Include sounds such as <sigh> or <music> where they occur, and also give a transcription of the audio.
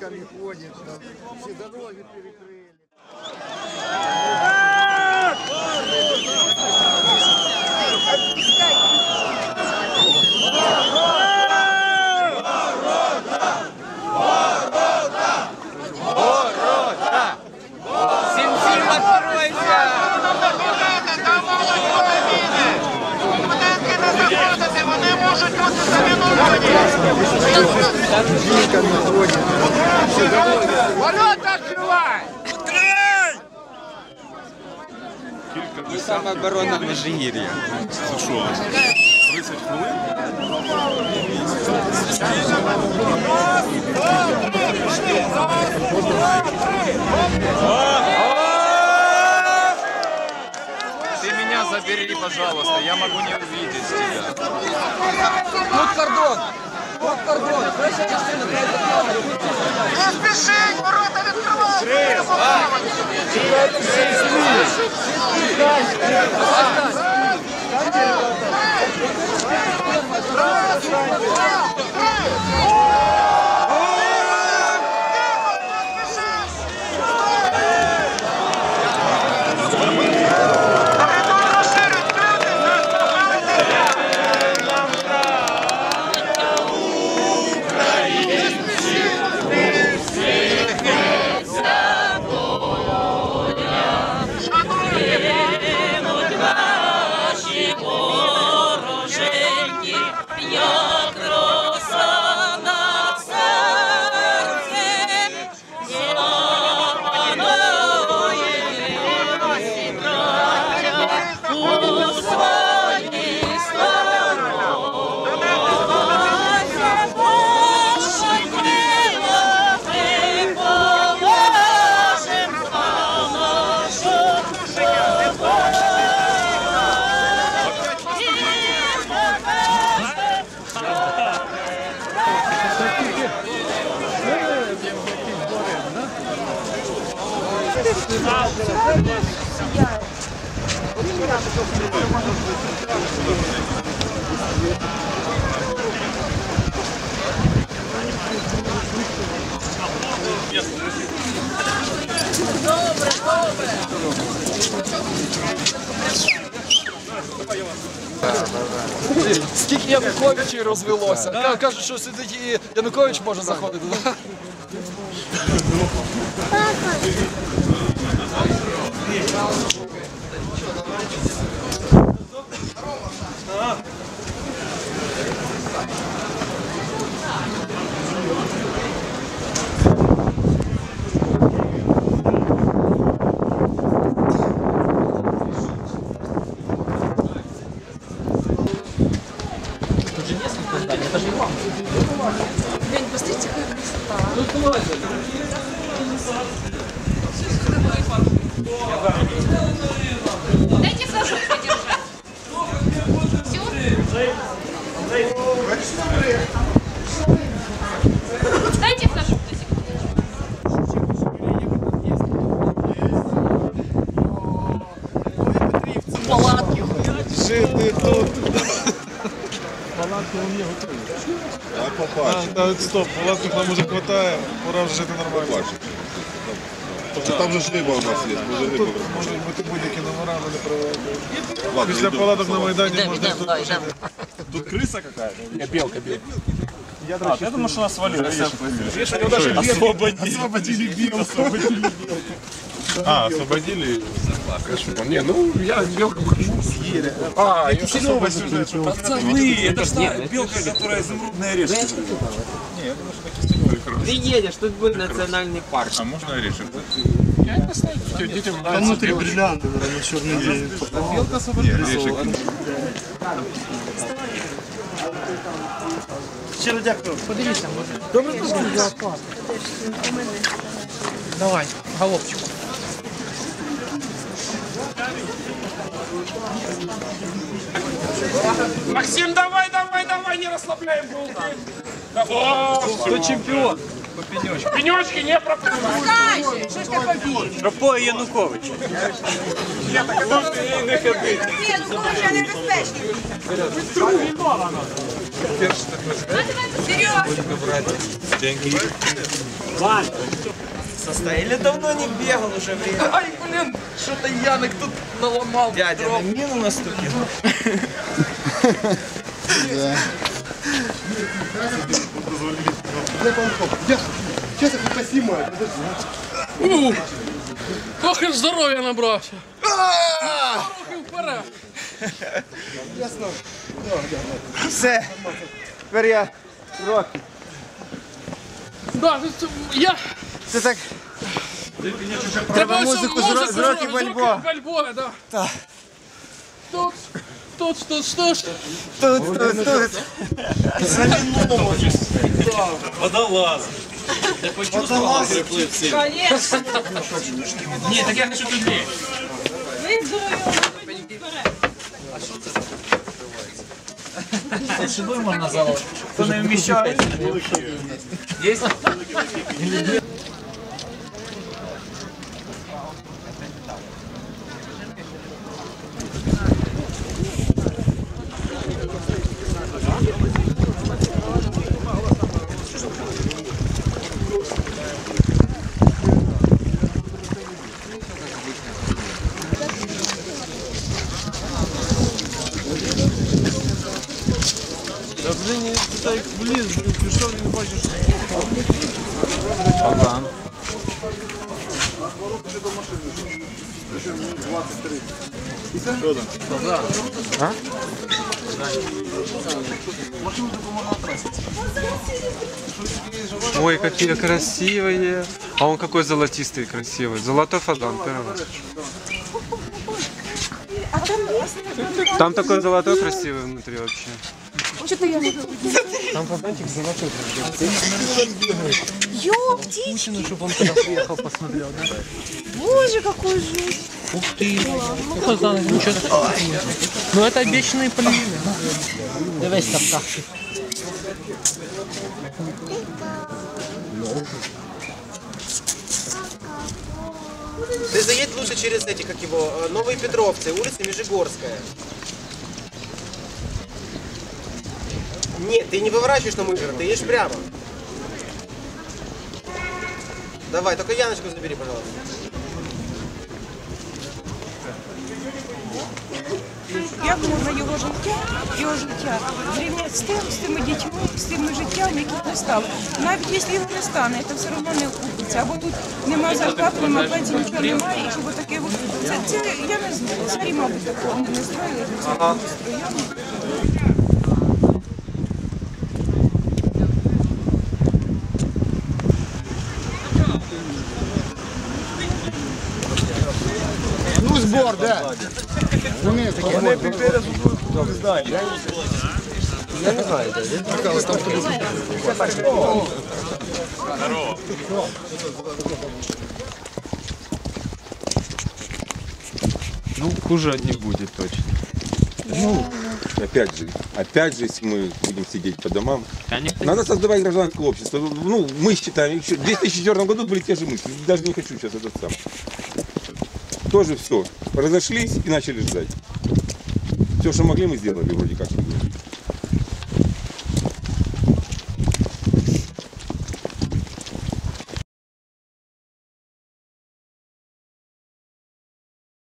жінками ходять, там, всі дороги перекрили. Самооборона Межигір'я. Це що? 30 хвилин? Ты меня забери, пожалуйста, я могу не увидеть тебя. Тут кордон! Тут кордон! Перша частина Не спішіть, ворота Скільки Януковичів розвелося? Ка- Кажуть, що сюди і Янукович може заходити. да? Дайте флажок подержать. Все? Дайте флажок секундочку. Жити тут. А побачиш. Та, стоп, палаток нам уже хватає, пора вже жити нормально. Побачиш. Там же ж риба у нас є. Може рибу. Можуть бути будь-які номера, але не проводити. Ладно, Після йду. палаток на Майдані можна тут пожити. Тут криса какая-то? Білка, білка. Я думаю, что нас свалили. Освободили. Освободили Билла. А, освободили? Не, ну я білку хочу. А, я Снова сюжет. Пацаны, это же белка, которая изумрудные орешки. Ты едешь, тут будет национальный парк. А можно Орешек? дітям Там внутри бриллианты, наверное, день. Не, орешек. Щиро дякую. Подивіться. Давай, голубчику. Максим, давай, давай, давай, не расслабляем булки. Давай. Хто чемпіон? Пенечки не пропускай. Пропоє Янукович. Серега! Деньги. Или давно не бегал уже время. Ай, блін, що-то Яник тут наламав. Дядя, дров. на мину наступил. <laughs> Трохи ж здоров'я набрався. Трохи вперед. Все. Тепер я роки. Да, це- я... Це так. Треба музику з Ро- з Рокі Бальбоа. Бальбоа, да. Так. Тут, тут, тут, тут. Тут, тут, тут. Водолаз. Конечно. Ні, так я хочу туди. Ви здорові, вперед. Кто не вмещает? Та блін, ти так вліз, пішов і не бачиш. Ой, какие красивые. А он какой золотистый и красивый. Золотой фадан, первый. Там такой золотой красивый внутри вообще. Ёптички. чтобы он когда приехал, посмотрел, да? Боже, какой жуть. Ух ты. Ну это обещанные пельмени. Давай ставка. Ты заедь лучше через эти, как его, э, Новые Петровцы, улица Межигорская. Нет, ты не выворачиваешь на Мыжер, ты едешь прямо. Давай, только Яночку забери, пожалуйста. Як можна його життя, його життя зрівняти з тим, з тими дітьми, з тими життям, яких не стало. Навіть якщо його не стане, це все одно не окупиться. Або тут немає зарплати, немає пенсії, нічого немає, і щоб таке от- це, це я не знаю. Царі, мабуть, такого не строїли. Це ага. Ну, збор, де? Вони такі. Ну, хуже не будет точно. Опять же, опять же, если мы будем сидеть по домам, никто надо создавать гражданское общество. Ну, мы считаем, еще в 2004 году были те же мысли. Даже не хочу сейчас этот сам. Тоже все. Разошлись и начали ждать. Все, что могли, мы сделали вроде как.